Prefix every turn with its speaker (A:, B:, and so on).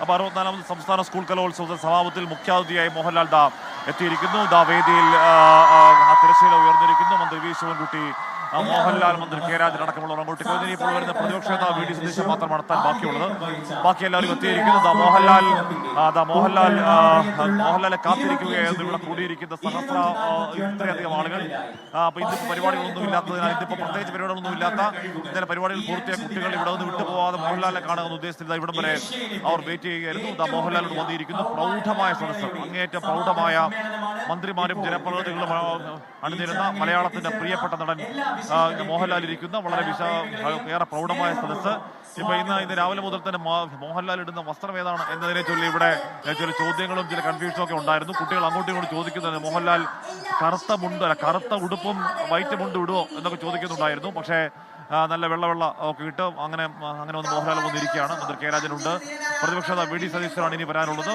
A: അപ്പൊ അറുപത്തിനാലാമത് സംസ്ഥാന സ്കൂൾ കലോത്സവത്തിൽ സമാപത്തിൽ മുഖ്യാതിഥിയായി മോഹൻലാൽ ദാ എത്തിയിരിക്കുന്നു. ദാ വേദിയിൽ ശിവൻകുട്ടി മോഹൻലാൽ മന്ത്രി കെ രാജൻ അടക്കമുള്ളവർ അങ്ങോട്ട് കഴിഞ്ഞ ഇപ്പോൾ വരുന്ന പ്രതിപക്ഷ നേതാവ് വി ഡി സതീശൻ മാത്രം നടത്താൻ ബാക്കിയുള്ളത്. ബാക്കി എല്ലാവരും എത്തിയിരിക്കുന്നത് മോഹൻലാൽ അതാ മോഹൻലാൽ മോഹൻലാലെ കാത്തിരിക്കുകയായിരുന്നു ഇവിടെ കൂടിയിരിക്കുന്ന സഹസ്ര ഇത്രയധികം ആളുകൾ. അപ്പൊ ഇന്ന് പരിപാടികളൊന്നും ഇല്ലാത്തതിനാൽ ഇന്നിപ്പോ പ്രത്യേകിച്ച് പരിപാടികളൊന്നും ഇല്ലാത്ത ഇന്നലെ പരിപാടികൾ പൂർത്തിയായ കുട്ടികൾ ഇവിടെ നിന്ന് വിട്ടുപോകാതെ മോഹൻലാലിനെ കാണുന്ന ഉദ്ദേശത്തിൽ ഇവിടം വരെ അവർ വെയിറ്റ് ചെയ്യുകയായിരുന്നു. മോഹൻലാലോട് വന്നിരിക്കുന്നു. പ്രൗഢമായ സദസ്സ് അങ്ങേയറ്റം പ്രൗഢമായ മന്ത്രിമാരും ജനപ്രതിനിധികളും അണിനിരുന്ന മലയാളത്തിന്റെ പ്രിയപ്പെട്ട നടൻ മോഹൻലാൽ ഇരിക്കുന്ന. വളരെ വിശ ഏറെ പ്രൗഢമായ സദസ്സ്. ഇപ്പൊ ഇന്ന് ഇന്ന് രാവിലെ മുതൽ തന്നെ മോഹൻലാൽ ഇടുന്ന വസ്ത്രം ഏതാണ് എന്നതിനെ ചൊല്ലി ഇവിടെ ചില ചോദ്യങ്ങളും ചില കൺഫ്യൂഷനും ഒക്കെ ഉണ്ടായിരുന്നു. കുട്ടികൾ അങ്ങോട്ടും ഇങ്ങോട്ടും ചോദിക്കുന്നത് മോഹൻലാൽ കറുത്ത മുണ്ട് അല്ല കറുത്ത ഉടുപ്പും വൈറ്റ് മുണ്ട് ഇടുവോ? എന്നൊക്കെ ചോദിക്കുന്നുണ്ടായിരുന്നു. പക്ഷേ നല്ല വെള്ള വെള്ള ഒക്കെ ഇട്ട് അങ്ങനെ അങ്ങനെ ഒന്ന് മോഹൻലാൽ വന്നിരിക്കുകയാണ്. മന്ത്രി കെ രാജനുണ്ട്. പ്രതിപക്ഷ നേതാവ് വി ഡി സതീശ്വരാണ് ഇനി വരാനുള്ളത്.